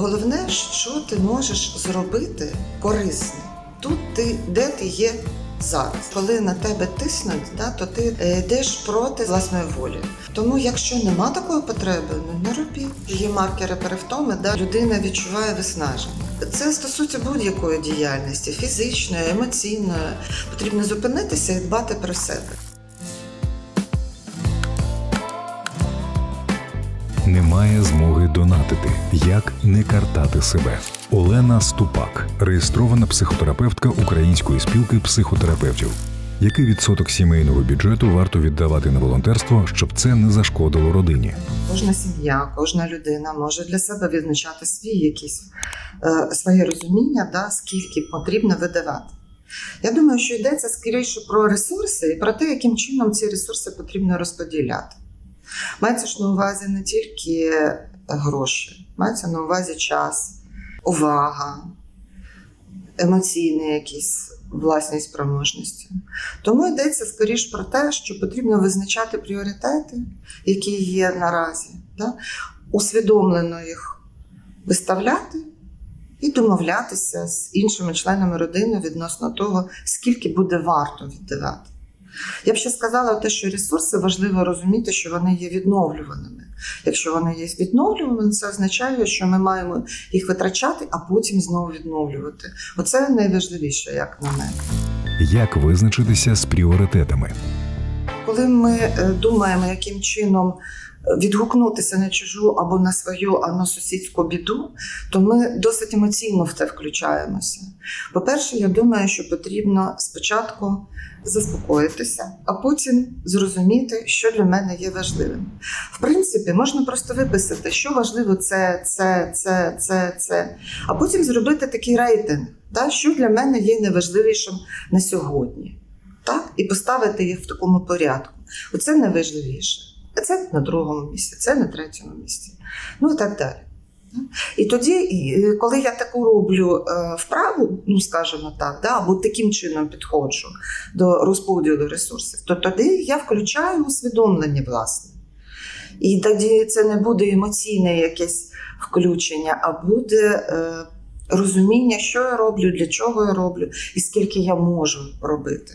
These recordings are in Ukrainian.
головне, що ти можеш зробити корисне тут, ти, де ти є зараз. Коли на тебе тиснуть, да, то ти е, йдеш проти власної волі. Тому, якщо нема такої потреби, ну не робіть. Є маркери перевтоми, да, людина відчуває виснаження. Це стосується будь-якої діяльності, фізичної, емоційної. Потрібно зупинитися і дбати про себе. Немає змоги донатити. Як не картати себе? Олена Ступак, реєстрована психотерапевтка Української спілки психотерапевтів. Який відсоток сімейного бюджету варто віддавати на волонтерство, щоб це не зашкодило родині? Кожна сім'я, кожна людина може для себе відзначати свій якісь е, своє розуміння, да, скільки потрібно видавати. Я думаю, що йдеться скоріше про ресурси і про те, яким чином ці ресурси потрібно розподіляти. Мається ж на увазі не тільки гроші, мається на увазі час, увага, емоційні якісь власні спроможності. Тому йдеться скоріш про те, що потрібно визначати пріоритети, які є наразі, да? усвідомлено їх виставляти і домовлятися з іншими членами родини відносно того, скільки буде варто віддавати. Я б ще сказала те, що ресурси важливо розуміти, що вони є відновлюваними. Якщо вони є відновлюваними, це означає, що ми маємо їх витрачати, а потім знову відновлювати. Оце найважливіше, як на мене. Як визначитися з пріоритетами? Коли ми е, думаємо, яким чином відгукнутися на чужу або на свою, а на сусідську біду, то ми досить емоційно в це включаємося. По-перше, я думаю, що потрібно спочатку заспокоїтися, а потім зрозуміти, що для мене є важливим. В принципі, можна просто виписати, що важливо це, це, це, це, це, а потім зробити такий рейтинг, та, що для мене є найважливішим на сьогодні так? і поставити їх в такому порядку. Оце найважливіше. Це на другому місці, це на третьому місці. Ну і так далі. І тоді, е, коли я таку роблю е, вправу, ну скажімо так, да, або таким чином підходжу до розподілу ресурсів, то тоді я включаю усвідомлення власне. І тоді це не буде емоційне якесь включення, а буде е, розуміння, що я роблю, для чого я роблю і скільки я можу робити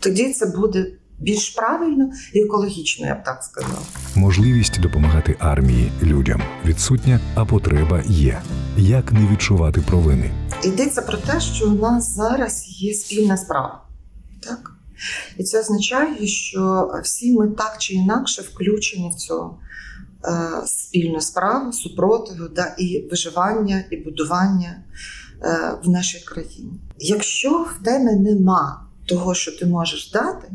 тоді це буде більш правильно і екологічно, я б так сказала. Можливість допомагати армії людям відсутня, а потреба є. Як не відчувати провини? Йдеться про те, що у нас зараз є спільна справа. Так? І це означає, що всі ми так чи інакше включені в цю е, спільну справу, супротиву да, і виживання, і будування е, в нашій країні. Якщо в тебе нема того, що ти можеш дати,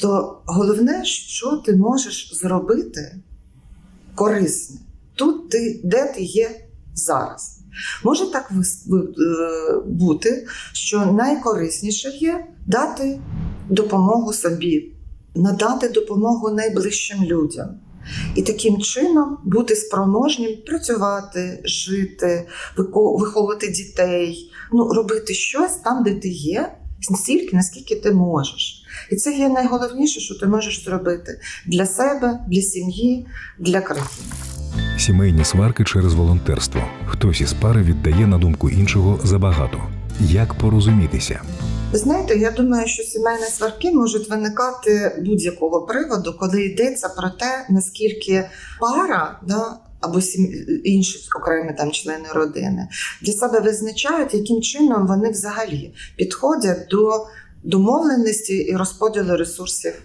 то головне, що ти можеш зробити корисне тут, ти, де ти є зараз. Може так е, бути, що найкорисніше є дати допомогу собі, надати допомогу найближчим людям. І таким чином бути спроможнім працювати, жити, виховувати дітей, ну, робити щось там, де ти є, стільки, наскільки ти можеш. І це є найголовніше, що ти можеш зробити для себе, для сім'ї, для країни. Сімейні сварки через волонтерство. Хтось із пари віддає на думку іншого забагато. Як порозумітися? Знаєте, я думаю, що сімейні сварки можуть виникати будь-якого приводу, коли йдеться про те, наскільки пара да, або сім... інші окремі там члени родини для себе визначають, яким чином вони взагалі підходять до домовленості і розподілу ресурсів е,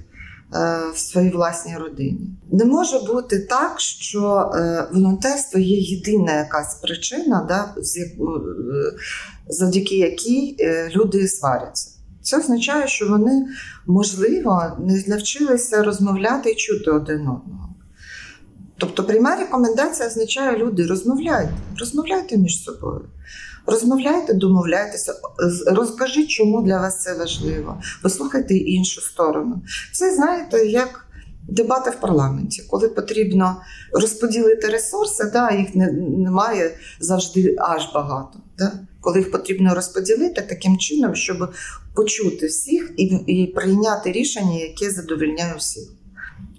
в своїй власній родині. Не може бути так, що е, волонтерство є єдина якась причина, да, е, завдяки якій люди сваряться. Це означає, що вони, можливо, не навчилися розмовляти і чути один одного. Тобто пряма рекомендація означає люди, розмовляйте, розмовляйте між собою. Розмовляйте, домовляйтеся, розкажіть, чому для вас це важливо. Послухайте іншу сторону. Це знаєте, як дебати в парламенті, коли потрібно розподілити ресурси, да, їх не, немає завжди аж багато. Да? Коли їх потрібно розподілити таким чином, щоб почути всіх і, і прийняти рішення, яке задовольняє всіх.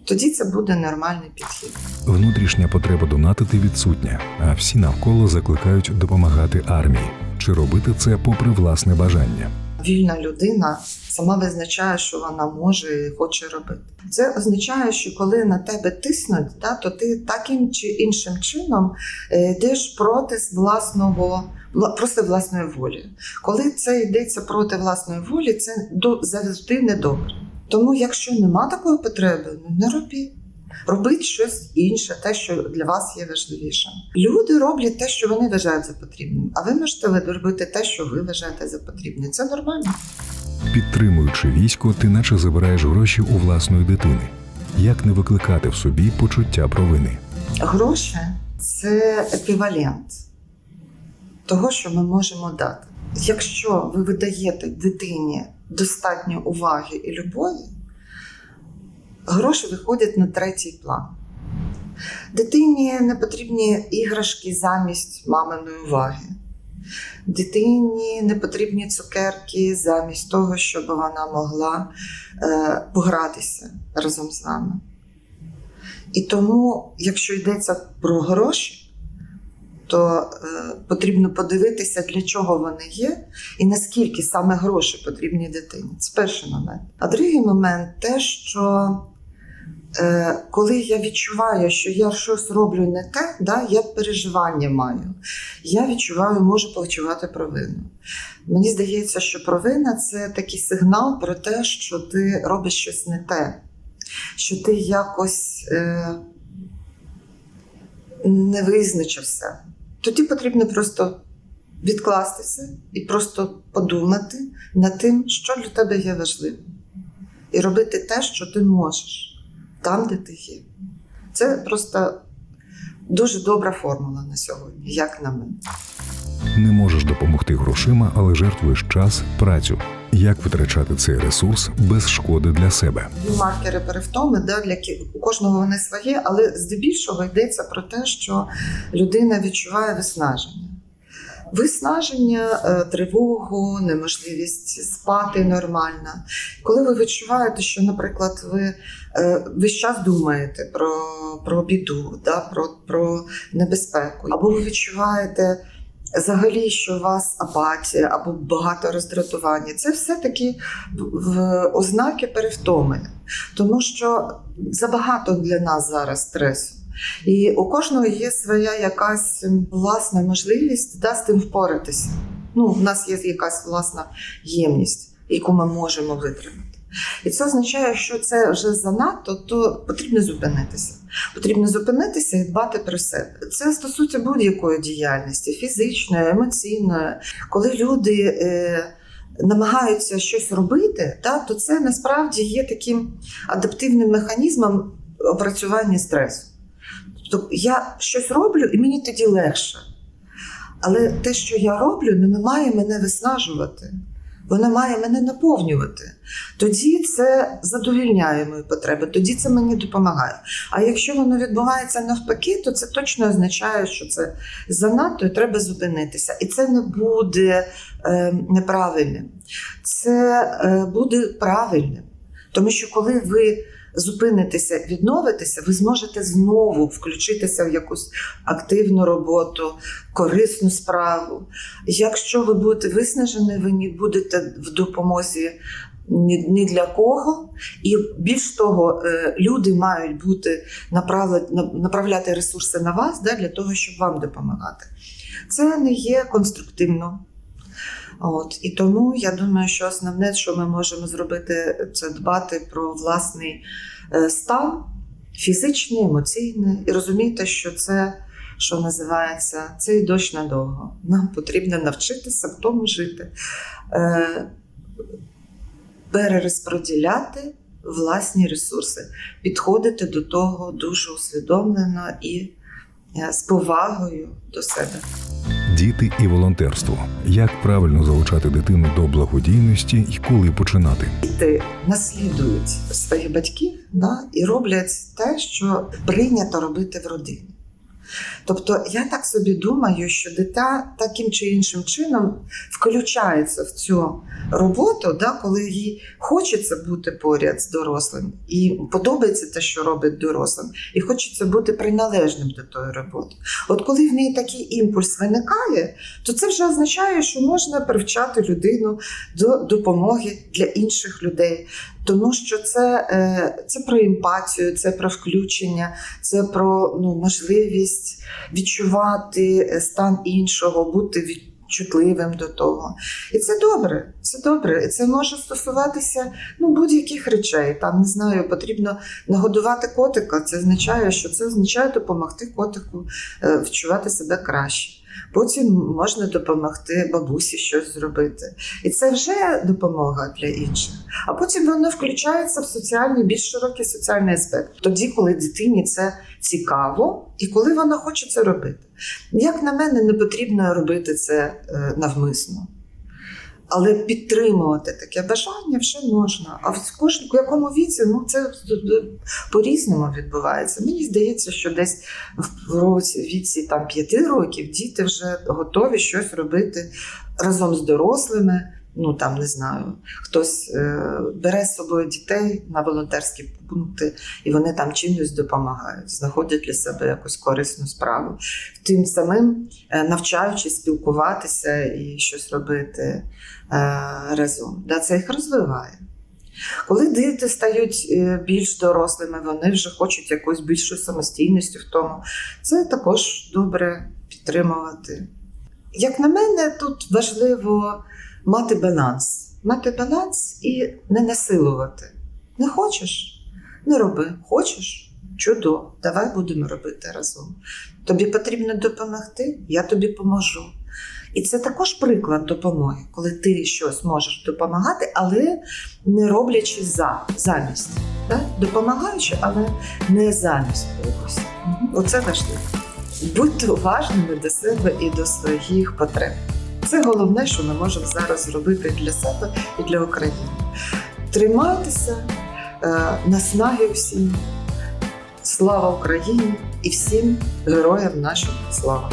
Тоді це буде нормальний підхід. Внутрішня потреба донатити відсутня, а всі навколо закликають допомагати армії чи робити це попри власне бажання. Вільна людина сама визначає, що вона може і хоче робити. Це означає, що коли на тебе тиснуть, да, то ти таким чи іншим чином е, йдеш проти власного вла- просто власної волі. Коли це йдеться проти власної волі, це завжди недобре. Тому, якщо нема такої потреби, ну не робіть. Робіть щось інше, те, що для вас є важливіше. Люди роблять те, що вони вважають за потрібним, а ви можете робити те, що ви вважаєте за потрібне. Це нормально. Підтримуючи військо, ти наче забираєш гроші у власної дитини. Як не викликати в собі почуття провини? Гроші це еквівалент того, що ми можемо дати. Якщо ви видаєте дитині достатньо уваги і любові, гроші виходять на третій план. Дитині не потрібні іграшки замість маминої уваги. Дитині не потрібні цукерки замість того, щоб вона могла е, погратися разом з вами. І тому, якщо йдеться про гроші, то е, потрібно подивитися, для чого вони є, і наскільки саме гроші потрібні дитині. Це перший момент. А другий момент те, що е, коли я відчуваю, що я щось роблю не те, да, я переживання маю. Я відчуваю, можу почувати провину. Мені здається, що провина це такий сигнал про те, що ти робиш щось не те, що ти якось е, не визначився. Тоді потрібно просто відкластися і просто подумати над тим, що для тебе є важливим, і робити те, що ти можеш, там, де ти є. Це просто дуже добра формула на сьогодні, як на мене. Не можеш допомогти грошима, але жертвуєш час, працю. Як витрачати цей ресурс без шкоди для себе? Маркери перевтоми, да, для у кожного вони своє, але здебільшого йдеться про те, що людина відчуває виснаження. Виснаження, е, тривогу, неможливість спати нормально. Коли ви відчуваєте, що, наприклад, ви е, весь час думаєте про, про біду, да, про, про небезпеку, або ви відчуваєте взагалі, що у вас апатія або багато роздратування, це все таки ознаки перевтоми, тому що забагато для нас зараз стресу. І у кожного є своя якась власна можливість да, з тим впоратися. Ну, в нас є якась власна ємність, яку ми можемо витримати. І це означає, що це вже занадто, то потрібно зупинитися. Потрібно зупинитися і дбати про себе. Це стосується будь-якої діяльності, фізичної, емоційної. Коли люди е, намагаються щось робити, та, то це насправді є таким адаптивним механізмом опрацювання стресу. Тобто я щось роблю, і мені тоді легше. Але те, що я роблю, не має мене виснажувати. Воно має мене наповнювати. Тоді це задовільняє мої потреби, тоді це мені допомагає. А якщо воно відбувається навпаки, то це точно означає, що це занадто і треба зупинитися. І це не буде е, неправильним. Це е, буде правильним. Тому що коли ви зупинитеся, відновитеся, ви зможете знову включитися в якусь активну роботу, корисну справу. Якщо ви будете виснажені, ви не будете в допомозі ні, для кого. І більш того, е, люди мають бути направляти ресурси на вас да, для того, щоб вам допомагати. Це не є конструктивно. От і тому я думаю, що основне, що ми можемо зробити, це дбати про власний е, стан, фізичний, емоційний, і розуміти, що це, що називається, цей дощ надовго. Нам потрібно навчитися в тому жити, е, перерозподіляти власні ресурси, підходити до того дуже усвідомлено і з повагою до себе. Діти і волонтерство. Як правильно залучати дитину до благодійності і коли починати? Діти наслідують своїх батьків да, і роблять те, що прийнято робити в родині. Тобто я так собі думаю, що дитя таким чи іншим чином включається в цю роботу, да, коли їй хочеться бути поряд з дорослим, і подобається те, що робить дорослим, і хочеться бути приналежним до тої роботи. От коли в неї такий імпульс виникає, то це вже означає, що можна привчати людину до допомоги для інших людей. Тому що це, е, це про емпатію, це про включення, це про ну, можливість відчувати е, стан іншого, бути від- чутливим до того. І це добре, це добре. І це може стосуватися ну, будь-яких речей. Там не знаю, потрібно нагодувати котика. Це означає, що це означає допомогти котику е, відчувати себе краще. Потім можна допомогти бабусі щось зробити. І це вже допомога для інших. А потім воно включається в соціальний, більш широкий соціальний аспект. Тоді, коли дитині це цікаво і коли вона хоче це робити. Як на мене, не потрібно робити це е, навмисно. Але підтримувати таке бажання вже можна. А в кожному якому віці ну, це по-різному відбувається. Мені здається, що десь в році, віці там, п'яти років діти вже готові щось робити разом з дорослими. Ну там не знаю, хтось е, бере з собою дітей на волонтерські пункти, і вони там чимось допомагають, знаходять для себе якусь корисну справу. Тим самим е, навчаючись спілкуватися і щось робити е, разом. Да, це їх розвиває. Коли діти стають е, більш дорослими, вони вже хочуть якоїсь більшої самостійності в тому. Це також добре підтримувати. Як на мене, тут важливо мати баланс. Мати баланс і не насилувати. Не хочеш? Не роби. Хочеш? Чудово, давай будемо робити разом. Тобі потрібно допомогти, я тобі поможу. І це також приклад допомоги, коли ти щось можеш допомагати, але не роблячи за, замість. Так? Допомагаючи, але не замість когось. Оце важливо. Будьте уважними до себе і до своїх потреб. Це головне, що ми можемо зараз зробити для себе і для України. Тримайтеся, е, наснаги всім. Слава Україні і всім героям нашим слава!